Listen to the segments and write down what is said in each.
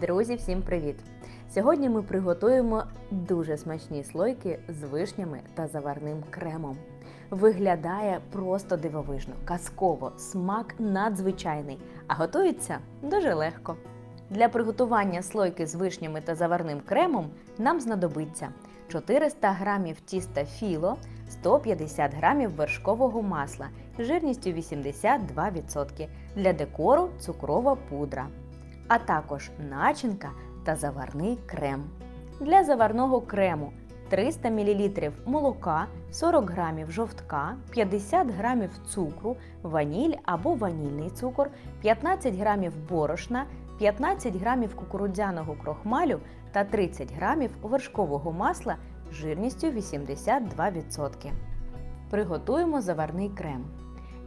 Друзі, всім привіт! Сьогодні ми приготуємо дуже смачні слойки з вишнями та заварним кремом. Виглядає просто дивовижно, казково, смак надзвичайний, а готується дуже легко. Для приготування слойки з вишнями та заварним кремом нам знадобиться 400 г тіста філо, 150 г вершкового масла жирністю 82%, для декору цукрова пудра, а також начинка та заварний крем. Для заварного крему 300 мл молока, 40 г жовтка, 50 г цукру, ваніль або ванільний цукор, 15 г борошна, 15 г кукурудзяного крохмалю та 30 г вершкового масла жирністю 82%. Приготуємо заварний крем.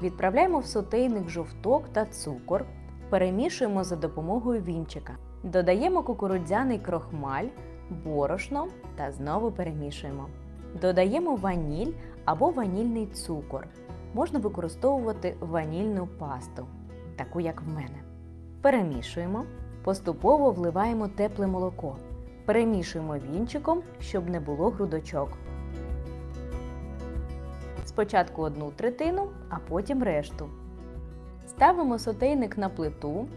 Відправляємо в сотейник жовток та цукор, перемішуємо за допомогою вінчика. Додаємо кукурудзяний крохмаль, борошно та знову перемішуємо. Додаємо ваніль або ванільний цукор. Можна використовувати ванільну пасту, таку як в мене. Перемішуємо, поступово вливаємо тепле молоко. Перемішуємо вінчиком, щоб не було грудочок. Спочатку одну третину, а потім решту. Ставимо сотейник на плиту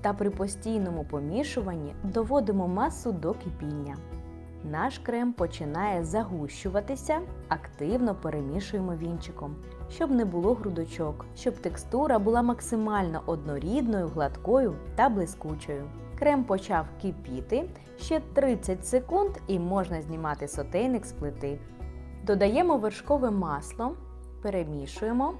та при постійному помішуванні доводимо масу до кипіння. Наш крем починає загущуватися, активно перемішуємо вінчиком, щоб не було грудочок, щоб текстура була максимально однорідною, гладкою та блискучою. Крем почав кипіти ще 30 секунд і можна знімати сотейник з плити. Додаємо вершкове масло, перемішуємо.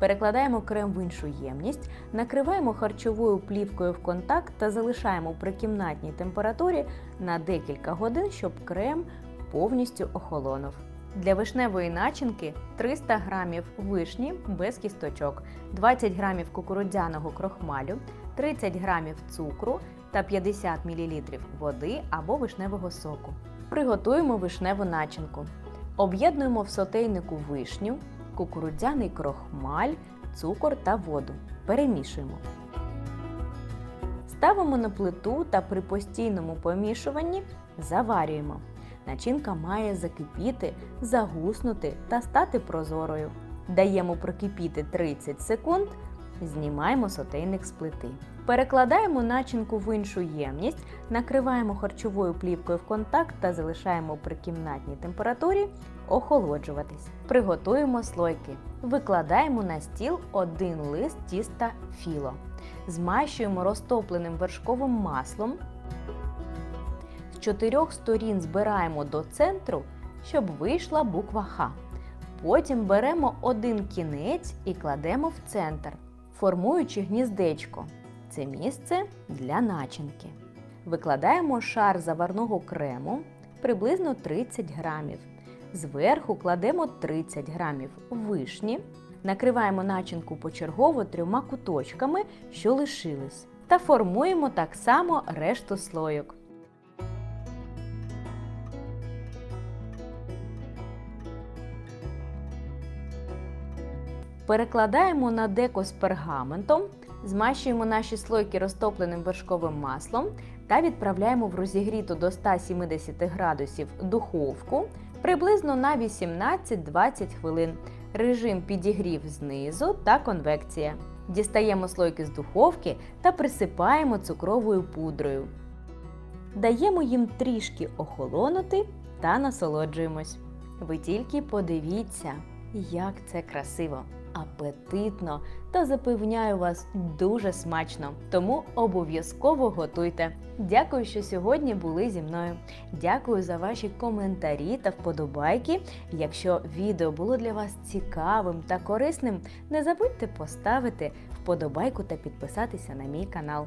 Перекладаємо крем в іншу ємність, накриваємо харчовою плівкою в контакт та залишаємо при кімнатній температурі на декілька годин, щоб крем повністю охолонув. Для вишневої начинки 300 г вишні без кісточок, 20 г кукурудзяного крохмалю, 30 г цукру та 50 мл води або вишневого соку. Приготуємо вишневу начинку. Об'єднуємо в сотейнику вишню, кукурудзяний крохмаль, цукор та воду. Перемішуємо. Ставимо на плиту та при постійному помішуванні заварюємо. Начинка має закипіти, загуснути та стати прозорою. Даємо прокипіти 30 секунд, знімаємо сотейник з плити. Перекладаємо начинку в іншу ємність, накриваємо харчовою плівкою в контакт та залишаємо при кімнатній температурі охолоджуватись. Приготуємо слойки. Викладаємо на стіл один лист тіста філо. Змащуємо розтопленим вершковим маслом. З чотирьох сторін збираємо до центру, щоб вийшла буква Х. Потім беремо один кінець і кладемо в центр, формуючи гніздечко. Це місце для начинки. Викладаємо шар заварного крему приблизно 30 грамів. Зверху кладемо 30 грамів вишні, накриваємо начинку почергово трьома куточками, що лишились, та формуємо так само решту слойок. Перекладаємо на деко з пергаментом, змащуємо наші слойки розтопленим вершковим маслом та відправляємо в розігріту до 170 градусів духовку приблизно на 18-20 хвилин. Режим підігрів знизу та конвекція. Дістаємо слойки з духовки та присипаємо цукровою пудрою. Даємо їм трішки охолонути та насолоджуємось. Ви тільки подивіться, як це красиво, апетитно та запевняю вас дуже смачно. Тому обов'язково готуйте. Дякую, що сьогодні були зі мною. Дякую за ваші коментарі та вподобайки. Якщо відео було для вас цікавим та корисним, не забудьте поставити вподобайку та підписатися на мій канал.